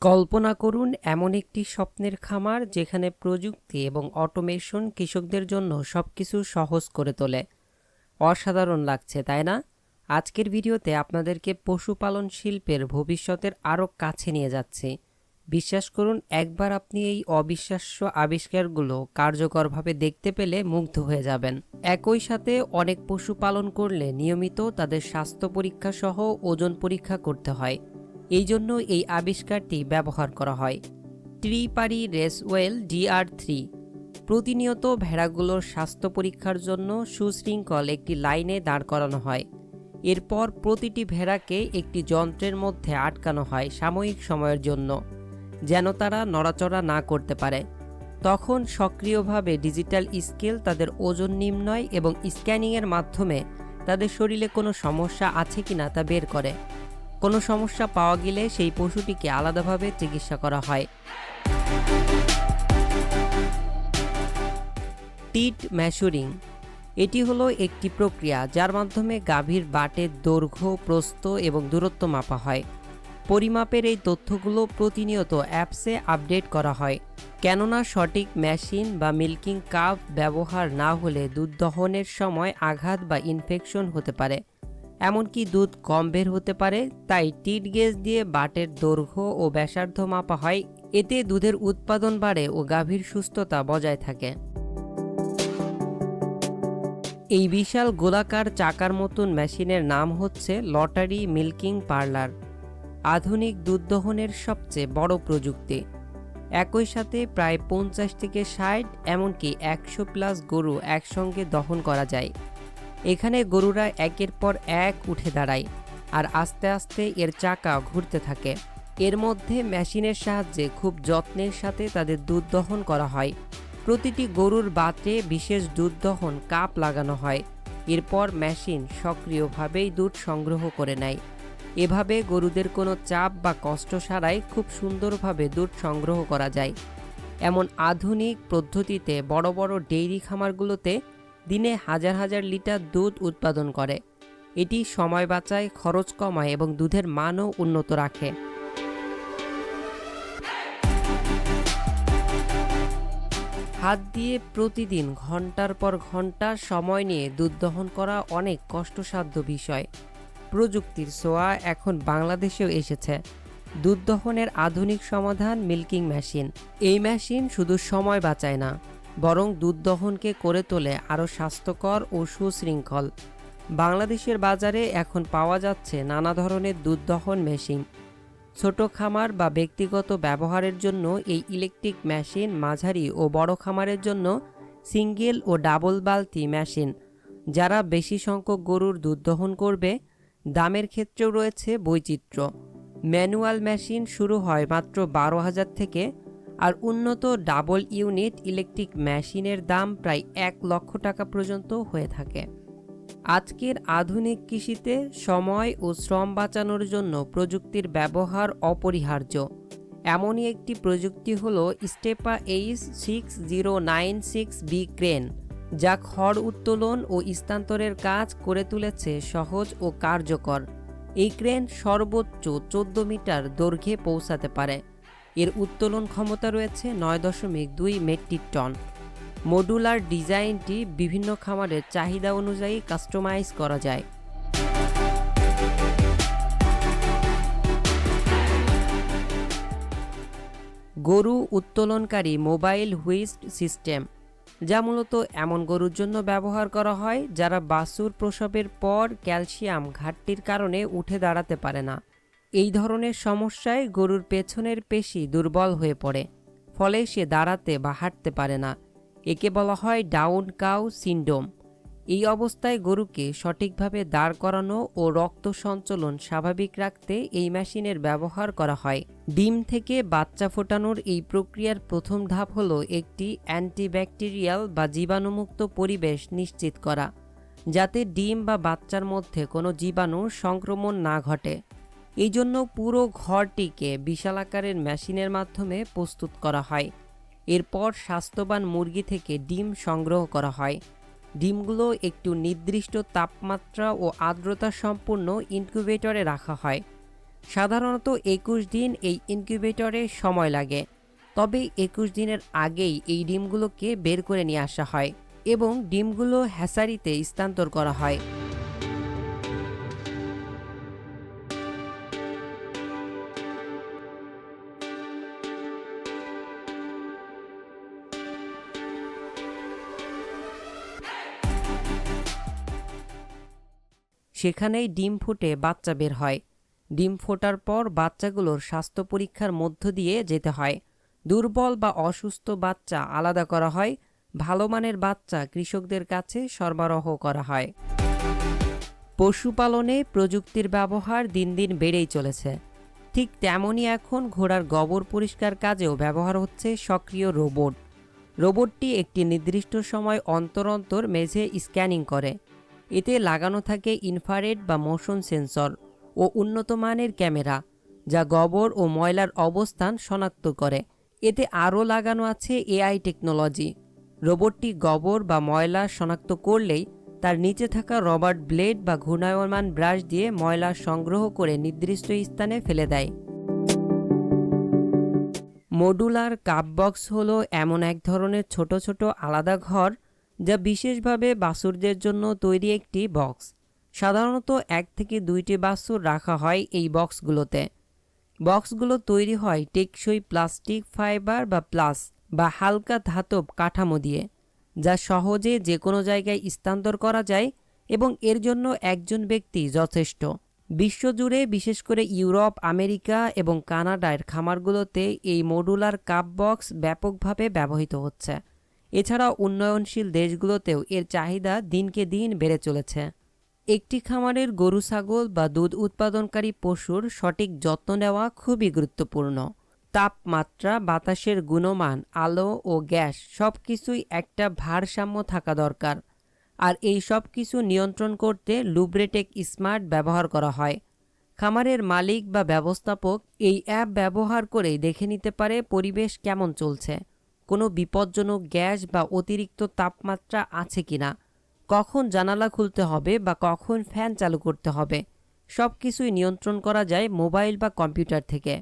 কল্পনা করুন এমন একটি স্বপ্নের খামার যেখানে প্রযুক্তি এবং অটোমেশন কৃষকদের জন্য সবকিছু সহজ করে তোলে। অসাধারণ লাগছে, তাই না? আজকের ভিডিওতে আপনাদেরকে পশুপালন শিল্পের ভবিষ্যতের আরও কাছে নিয়ে যাচ্ছি। বিশ্বাস করুন, একবার আপনি এই অবিশ্বাস্য আবিষ্কারগুলো কার্যকরভাবে দেখতে পেলে মুগ্ধ হয়ে যাবেন। একই সাথে অনেক পশু পালন করলে নিয়মিত তাদের স্বাস্থ্য পরীক্ষা সহ ওজন পরীক্ষা করতে হয়। এই জন্য এই আবিষ্কারটি ব্যবহার করা হয়। ট্রিপারি রেসওয়েল ডিআর থ্রি প্রতিনিয়ত ভেড়াগুলোর স্বাস্থ্য পরীক্ষার জন্য সুশৃঙ্খল একটি লাইনে দাঁড় করানো হয়। এরপর প্রতিটি ভেড়াকে একটি যন্ত্রের মধ্যে আটকানো হয় সাময়িক সময়ের জন্য, যেন তারা নড়াচড়া না করতে পারে। তখন সক্রিয়ভাবে ডিজিটাল স্কেল তাদের ওজন নির্ণয় এবং স্ক্যানিংয়ের মাধ্যমে তাদের শরীরে কোনো সমস্যা আছে কি না তা বের করে। কোনো সমস্যা পাওয়া গেলে সেই পশুটিকে আলাদাভাবে চিকিৎসা করা হয়। টিট ম্যাশুরিং। এটি হলো একটি প্রক্রিয়া যার মাধ্যমে গাভীর বাটের দৈর্ঘ্য, প্রস্থ এবং দূরত্ব মাপা হয়। পরিমাপের এই তথ্যগুলো প্রতিনিয়ত অ্যাপসে আপডেট করা হয়, কেননা সঠিক মেশিন বা মিল্কিং কাপ ব্যবহার না হলে দুধ দহনের সময় আঘাত বা ইনফেকশন হতে পারে। এমনকি দুধ কম বের হতে পারে, তাই টিট গেজ দিয়ে বাটের দৈর্ঘ্য ও ব্যাসার্ধ মাপা হয়। এতে দুধের উৎপাদন বাড়ে ও গাভীর সুস্থতা বজায় থাকে। এই বিশাল গোলাকার চাকার মতন মেশিনের নাম হচ্ছে লটারি মিল্কিং পার্লার। আধুনিক দুধ দহনের সবচেয়ে বড় প্রযুক্তি। একই সাথে প্রায় পঞ্চাশ থেকে ষাট, এমনকি একশো প্লাস গরু একসঙ্গে দহন করা যায়। এখানে গরুরা একের পর এক উঠে দাঁড়ায়, আর আস্তে আস্তে এর চাকা ঘুরতে থাকে। এর মধ্যে মেশিনের সাহায্যে খুব যত্নের সাথে তাদের দুধ দহন করা হয়। প্রতিটি গরুর বাতে বিশেষ দুধ দহন কাপ লাগানো হয়। এরপর মেশিন সক্রিয়ভাবেই দুধ সংগ্রহ করে নেয়। এভাবে গরুদের কোনো চাপ বা কষ্ট ছাড়াই খুব সুন্দরভাবে দুধ সংগ্রহ করা যায়। এমন আধুনিক পদ্ধতিতে বড় বড় ডেইরি খামারগুলোতে দিনে হাজার হাজার লিটার দুধ উৎপাদন করে। এটি সময় বাঁচায়, খরচ কমায় এবং দুধের মানও উন্নত রাখে। হাত দিয়ে প্রতিদিন ঘণ্টার পর ঘণ্টা সময় নিয়ে দুধ দহন করা অনেক কষ্টসাধ্য বিষয়। প্রযুক্তির সোয়া এখন বাংলাদেশেও এসেছে। দুধ দহনের আধুনিক সমাধান মিল্কিং মেশিন। এই মেশিন শুধু সময় বাঁচায় না বরং দুধ দহনকে করে তোলে আরও স্বাস্থ্যকর ও সুশৃঙ্খল। বাংলাদেশের বাজারে এখন পাওয়া যাচ্ছে নানা ধরনের দুধ দহন মেশিন। ছোট খামার বা ব্যক্তিগত ব্যবহারের জন্য এই ইলেকট্রিক মেশিন, মাঝারি ও বড় খামারের জন্য সিঙ্গেল ও ডাবল বালতি মেশিন। যারা বেশি সংখ্যক গরুর দুধ দহন করবে, দামের ক্ষেত্রেও রয়েছে বৈচিত্র্য। ম্যানুয়াল মেশিন শুরু হয় মাত্র বারো হাজার থেকে আর উন্নত ডাবল ইউনিট ইলেকট্রিক মেশিনের দাম প্রায় এক লক্ষ টাকা পর্যন্ত হয়ে থাকে। আজকের আধুনিক কৃষিতে সময় ও শ্রম বাঁচানোর জন্য প্রযুক্তির ব্যবহার অপরিহার্য। এমনই একটি প্রযুক্তি হল স্টেপা H six zero nine six B crane, যা খড় উত্তোলন ও স্থানান্তরের কাজ করে তুলেছে সহজ ও কার্যকর। এই ক্রেন সর্বোচ্চ চোদ্দ মিটার দৈর্ঘ্যে পৌঁছাতে পারে। এর উত্তোলন ক্ষমতা রয়েছে নয় দশমিক দুই মেট্রিক টন। মডুলার ডিজাইনটি বিভিন্ন খামারের চাহিদা অনুযায়ী কাস্টমাইজ করা যায়। গরু উত্তোলনকারী মোবাইল হুইস্ট সিস্টেম, যা মূলত এমন গরুর জন্য ব্যবহার করা হয় যারা বাছুর প্রসবের পর ক্যালসিয়াম ঘাটতির কারণে উঠে দাঁড়াতে পারে না। এই ধরনের সমস্যায় গরুর পেছনের পেশি দুর্বল হয়ে পড়ে, ফলে সে দাঁড়াতে বা হাঁটতে পারে না। একে বলা হয় ডাউন কাউ সিন্ডোম। এই অবস্থায় গরুকে সঠিকভাবে দাঁড় করানো ও রক্ত সঞ্চালন স্বাভাবিক রাখতে এই মেশিনের ব্যবহার করা হয়। ডিম থেকে বাচ্চা ফোটানোর এই প্রক্রিয়ার প্রথম ধাপ হলো একটি অ্যান্টিব্যাকটেরিয়াল বা জীবাণুমুক্ত পরিবেশ নিশ্চিত করা, যাতে ডিম বা বাচ্চার মধ্যে কোনো জীবাণুর সংক্রমণ না ঘটে। এই জন্য পুরো ঘরটিকে বিশাল আকারের মেশিনের মাধ্যমে প্রস্তুত করা হয়। এরপর স্বাস্থ্যবান মুরগি থেকে ডিম সংগ্রহ করা হয়। ডিমগুলো একটু নির্দিষ্ট তাপমাত্রা ও আর্দ্রতা সম্পূর্ণ ইনকিউবেটরে রাখা হয়। সাধারণত একুশ দিন এই ইনকিউবেটরে সময় লাগে। তবে একুশ দিনের আগেই এই ডিমগুলোকে বের করে নিয়ে আসা হয় এবং ডিমগুলো হ্যাসারিতে স্থানান্তর করা হয়। সেখানেই ডিম ফুটে, বাচ্চা বের হয়। ডিম ফোটার পর বাচ্চাগুলোর স্বাস্থ্য পরীক্ষার মধ্য দিয়ে যেতে হয়। দুর্বল বা অসুস্থ বাচ্চা আলাদা করা হয়। ভালো মানের বাচ্চা কৃষকদের কাছে সরবরাহ করা হয়। পশুপালনে প্রযুক্তির ব্যবহার দিন দিন বেড়েই চলেছে। ঠিক তেমনই এখন ঘোড়ার গোবর পরিষ্কার কাজেও ব্যবহার হচ্ছে সক্রিয় রোবট। রোবটটি একটি নির্দিষ্ট সময় অন্তর অন্তর মেঝে স্ক্যানিং করে। এতে লাগানো থাকে ইনফ্রারেড বা মোশন সেন্সর ও উন্নত মানের ক্যামেরা, যা গোবর ও ময়লার অবস্থান শনাক্ত করে। এতে আরও লাগানো আছে এআই টেকনোলজি। রোবটটি গোবর বা ময়লা শনাক্ত করলেই তার নিচে থাকা রবার্ট ব্লেড বা ঘূর্ণায়মান ব্রাশ দিয়ে ময়লা সংগ্রহ করে নির্দিষ্ট স্থানে ফেলে দেয়। মডুলার কাপ বক্স হলো এমন এক ধরনের ছোট ছোট আলাদা ঘর যা বিশেষভাবে বাসুরদের জন্য তৈরি একটি বক্স। সাধারণত এক থেকে দুইটি বাছুর রাখা হয় এই বক্সগুলোতে। বক্সগুলো তৈরি হয় টেকসই প্লাস্টিক, ফাইবার বা প্লাস বা হালকা ধাতব কাঠামো দিয়ে, যা সহজে যে কোনো জায়গায় স্থানান্তর করা যায় এবং এর জন্য একজন ব্যক্তি যথেষ্ট। বিশ্বজুড়ে বিশেষ করে ইউরোপ, আমেরিকা এবং কানাডার খামারগুলোতে এই মডুলার কাপ বক্স ব্যাপকভাবে ব্যবহৃত হচ্ছে। এছাড়া উন্নয়নশীল দেশগুলোতেও এর চাহিদা দিনকে দিন বেড়ে চলেছে। একটি খামারের গরু, ছাগল বা দুধ উৎপাদনকারী পশুর সঠিক যত্ন নেওয়া খুবই গুরুত্বপূর্ণ। তাপমাত্রা, বাতাসের গুণমান, আলো ও গ্যাস সব কিছুই একটা ভারসাম্য থাকা দরকার। আর এই সব কিছু নিয়ন্ত্রণ করতে লুব্রেটেক স্মার্ট ব্যবহার করা হয়। খামারের মালিক বা ব্যবস্থাপক এই অ্যাপ ব্যবহার করে দেখে নিতে পারে পরিবেশ কেমন চলছে। কোনো বিপজ্জনক গ্যাস বা অতিরিক্ত তাপমাত্রা আছে কিনা, কখন জানালা খুলতে হবে বা কখন ফ্যান চালু করতে হবে সব কিছুই নিয়ন্ত্রণ করা যায় মোবাইল বা কম্পিউটার থেকে,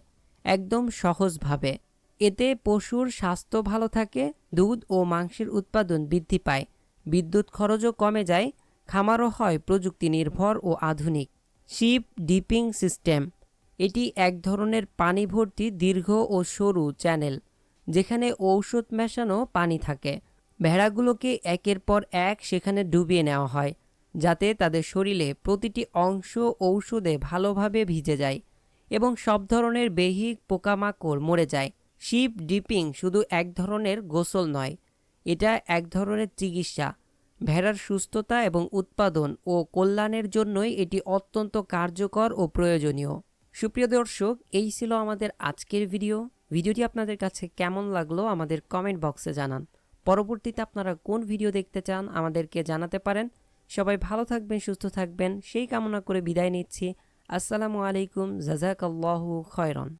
একদম সহজভাবে। এতে পশুর স্বাস্থ্য ভালো থাকে, দুধ ও মাংসের উৎপাদন বৃদ্ধি পায়, বিদ্যুৎ খরচও কমে যায়, খামারও হয় প্রযুক্তি নির্ভর ও আধুনিক। শিপ ডিপিং সিস্টেম, এটি এক ধরনের পানি ভর্তি দীর্ঘ ও সরু চ্যানেল। যেখানে ঔষধ মেশানো পানি থাকে। ভেড়াগুলোকে একের পর এক সেখানে ডুবিয়ে নেওয়া হয়, যাতে তাদের শরীরে প্রতিটি অংশ ঔষধে ভালোভাবে ভিজে যায় এবং সব ধরনের বেহিক পোকামাকড় মরে যায়। শিপ ডিপিং শুধু এক ধরনের গোসল নয়, এটা এক ধরনের চিকিৎসা। ভেড়ার সুস্থতা এবং উৎপাদন ও কল্যাণের জন্যই এটি অত্যন্ত কার্যকর ও প্রয়োজনীয়। সুপ্রিয় দর্শক, এই ছিল আমাদের আজকের ভিডিও। ভিডিওটি আপনাদের কাছে কেমন লাগল আমাদের কমেন্ট বক্সে জানান। পরবর্তীতে আপনারা কোন ভিডিও দেখতে চান আমাদেরকে জানাতে পারেন। সবাই ভালো থাকবেন, সুস্থ থাকবেন, সেই কামনা করে বিদায় নিচ্ছি। আসসালামু আলাইকুম জাজাকাল্লাহু খয়রন।